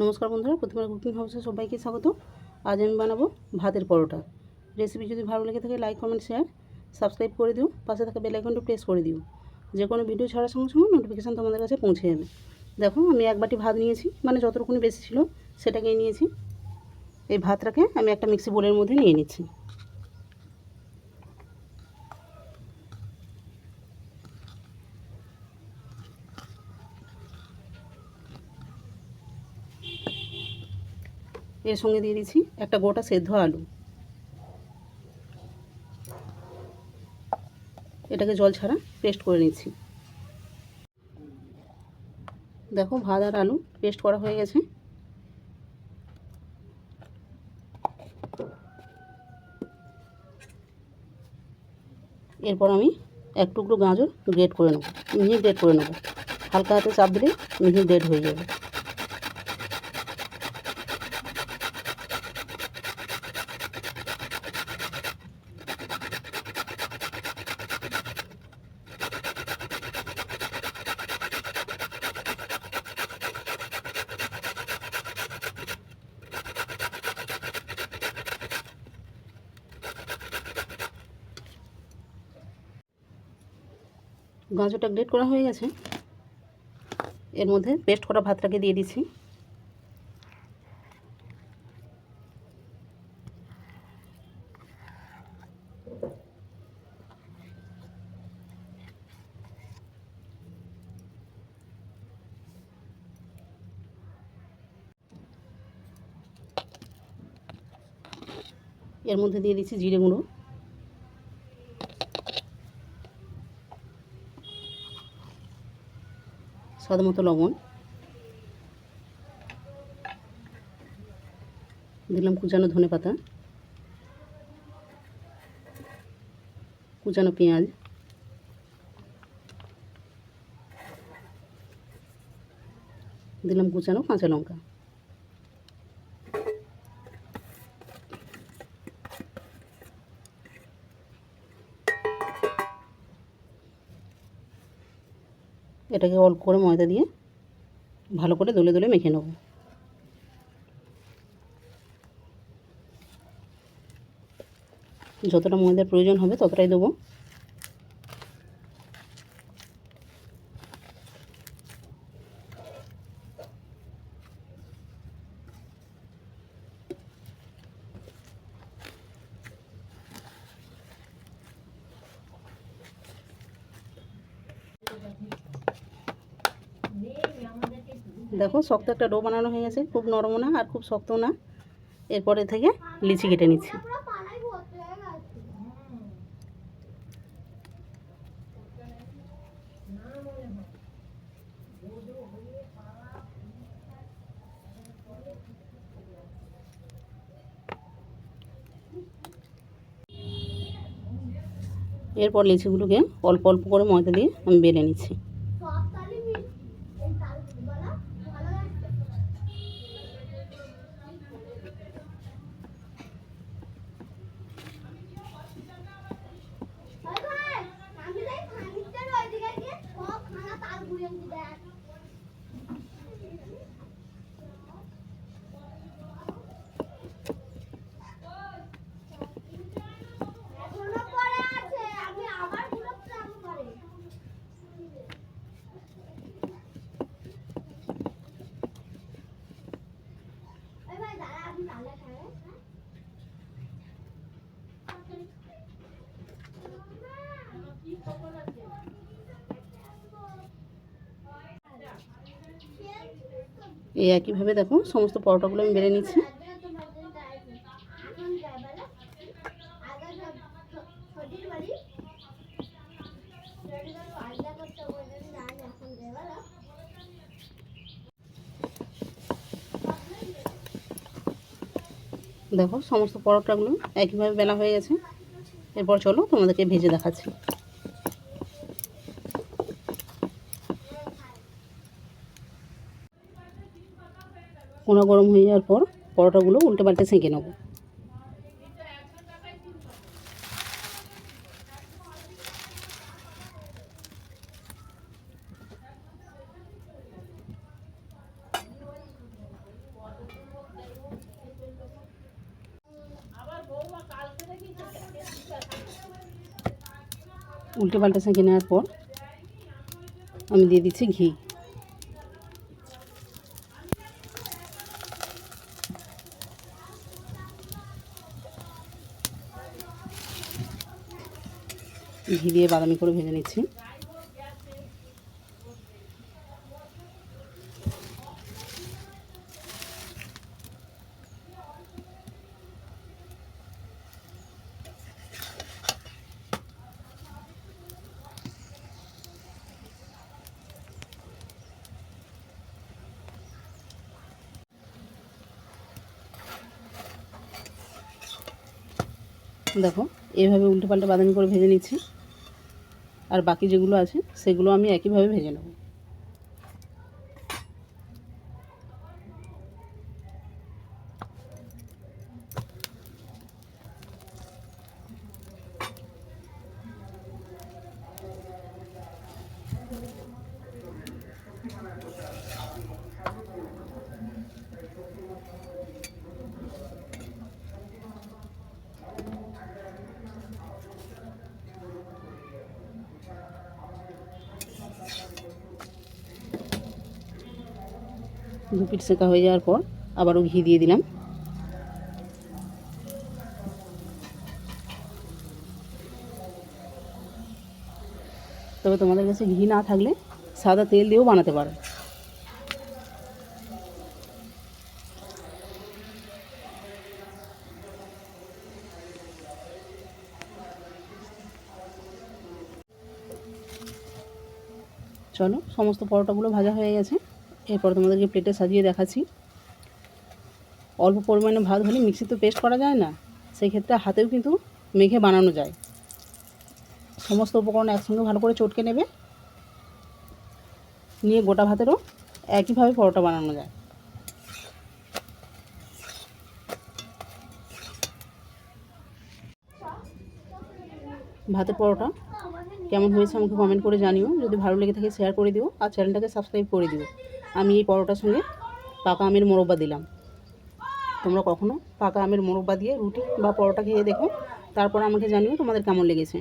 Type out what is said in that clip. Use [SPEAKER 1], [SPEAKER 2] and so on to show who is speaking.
[SPEAKER 1] নমস্কার বন্ধুরা প্রথমে কুকিং হাউসে সবাইকে স্বাগত। আজ আমি বানাবো ভাতের পরোটা। রেসিপি যদি ভালো লেগে থাকে লাইক কমেন্ট শেয়ার সাবস্ক্রাইব করে দিও। পাশে থাকা বেলাইকনটা প্রেস করে দিও। যে কোনো ভিডিও ছাড়ার সঙ্গে সঙ্গে নোটিফিকেশান তোমাদের কাছে পৌঁছে যাবে। দেখো, আমি এক বাটি ভাত নিয়েছি মানে যতটুকুনি বেশি ছিল সেটাকে নিয়েছি। এই ভাতটাকে আমি একটা মিক্সি বোলের মধ্যে নিয়ে নিচ্ছি। এর সঙ্গে দিয়ে দিচ্ছি একটা গোটা সেদ্ধ আলু। এটাকে জল ছাড়া পেস্ট করে নিচ্ছি। দেখো ভাত আর আলু পেস্ট করা হয়ে গেছে। এরপর আমি এক টুকরো গাজর গ্রেট করে নেব, মিহি গ্রেট করে নেব। হালকা হাতে চাপ দিলে মিহি গ্রেট হয়ে যাবে। গাজরটা গ্রেট করা হয়ে গেছে। এর মধ্যে পেস্ট করা ভাতটাকে দিয়ে দিচ্ছি। এর মধ্যে দিয়ে দিচ্ছি জিরে গুঁড়ো। স্বাদ মতো লবণ। দিলাম কুচানো ধনে পাতা। কুচানো পেঁয়াজ। দিলাম কুচানো কাঁচা লঙ্কা। এটাকে অল্প করে ময়দা দিয়ে ভালো করে দলে দলে মেখে নেব। যতটা ময়দার প্রয়োজন হবে ততটাই দেবো। দেখো, শক্ত একটা ডো বানানো হয়ে গেছে। খুব নরমও না আর খুব শক্ত না। এরপরে থেকে লিচি কেটে নিচ্ছি। এরপর লিচিগুলোকে অল্প অল্প করে ময়দা দিয়ে আমি বেলে নিচ্ছি। এই একইভাবে দেখো, সমস্ত পরোটাগুলো আমি বেড়ে নিচ্ছি। দেখো, সমস্ত পরোটাগুলো একইভাবে বেলা হয়ে গেছে। এরপর চলো তোমাদেরকে ভেজে দেখাচ্ছি। কোনা গরম হয়ে যাওয়ার পর পরোটাগুলো উল্টে পাল্টে সেঁকে নেব। উল্টে পাল্টে সেঁকে নেওয়ার পর আমি দিয়ে দিচ্ছি ঘি। ঘি দিয়ে বাদামি করে ভেজে নিচ্ছি। দেখো এইভাবে উল্টে পাল্টে বাদামি করে ভেজে নিচ্ছি। আর বাকি যেগুলো আছে সেগুলো আমি একইভাবে ভেজে নেব। দু পিঠ সেঁকা হয়ে যাওয়ার পর আবারও ঘি দিয়ে দিলাম। তবে তোমাদের কাছে ঘি না থাকলে সাদা তেল দিয়েও বানাতে পারো। চলো, সমস্ত পরোটাগুলো ভাজা হয়ে গেছে। এরপর তোমাদেরকে প্লেটে সাজিয়ে দেখাচ্ছি। অল্প পরিমাণে ভাত হলে মিক্সি তো পেস্ট করা যায় না সেই ক্ষেত্রে হাতেও কিন্তু মেখে বানানো যায়। সমস্ত উপকরণ একসঙ্গে ভালো করে চটকে নেবে। নিয়ে গোটা ভাতেরও একইভাবে পরোটা বানানো যায়। ভাতের পরোটা কেমন হয়েছে আমাকে কমেন্ট করে জানিও। যদি ভালো লেগে থাকে শেয়ার করে দিও আর চ্যানেলটাকে সাবস্ক্রাইব করে দিও। আমি এই পরোটার সঙ্গে পাকা আমের মোরব্বা দিলাম। তোমরা কখনো পাকা আমের মোরব্বা দিয়ে রুটি বা পরোটা খেয়ে দেখো। তারপর আমাকে জানিও তোমাদের কেমন লেগেছে।